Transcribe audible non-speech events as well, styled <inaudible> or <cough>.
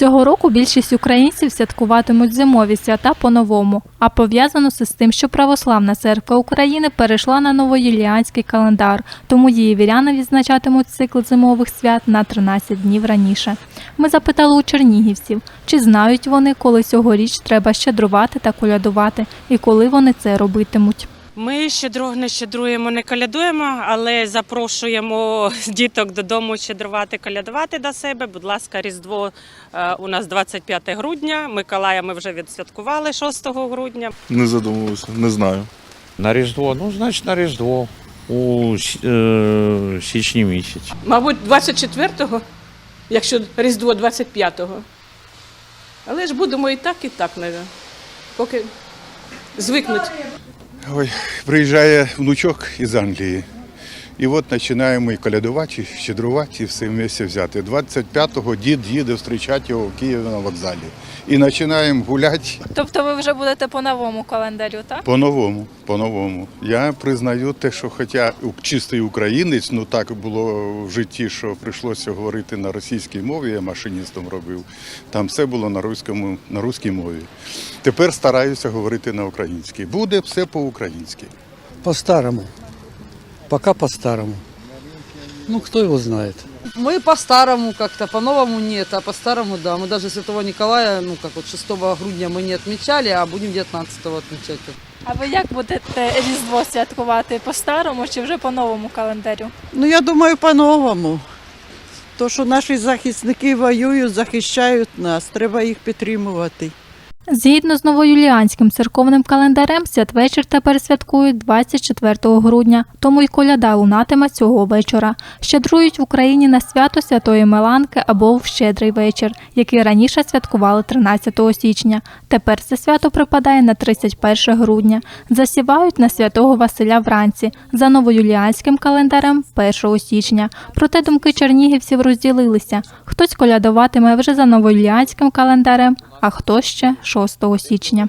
Цього року більшість українців святкуватимуть зимові свята по-новому, а пов'язано це з тим, що Православна церква України перейшла на новоюліанський календар, тому її віряни відзначатимуть цикл зимових свят на 13 днів раніше. Ми запитали у чернігівців, чи знають вони, коли цьогоріч треба щедрувати та колядувати, і коли вони це робитимуть. Ми щедро не щедруємо, не колядуємо, але запрошуємо <laughs> діток додому щедрувати, колядувати до себе. Будь ласка, Різдво е, у нас 25 грудня. Миколая ми вже відсвяткували 6 грудня. Не задумувався, не знаю. На Різдво, ну, значить, на Різдво у е, січні місяці. Мабуть, 24-го, якщо Різдво 25-го. Але ж будемо і так, і так, навіть. Поки звикнуть. Ой, приїжджає внучок із Англії. І от починаємо і колядувати, і щедрувати, і все вместе взяти. 25-го дід їде зустрічати його в Києві на вокзалі. І починаємо гуляти Тобто ви вже будете по новому календарю, так? по-новому. по-новому. Я признаю те, що хоча чистий українець, ну так було в житті, що прийшлося говорити на російській мові, я машиністом робив. Там все було на руському, на руській мові. Тепер стараюся говорити на українській. Буде все по-українськи. По-старому. Пока по-старому. Ну, кто его знает. Мы по-старому как-то, по-новому нет, а по-старому да. Мы даже Святого Николая, ну как вот 6 грудня мы не отмечали, а будем 19-го отмечать. А ви як будете Різдво святкувати по старому чи вже по новому календарю? Ну, я думаю, по-новому. То, що наші захисники воюють, захищають нас, треба їх підтримувати. Згідно з новоюліанським церковним календарем, святвечір тепер святкують 24 грудня, тому й коляда лунатиме цього вечора. Щедрують в Україні на свято Святої Меланки або в Щедрий вечір, який раніше святкували 13 січня. Тепер це свято припадає на 31 грудня. Засівають на святого Василя вранці за новоюліанським календарем 1 січня. Проте думки чернігівців розділилися. Хтось колядуватиме вже за новоюліанським календарем, а хто ще 6 січня.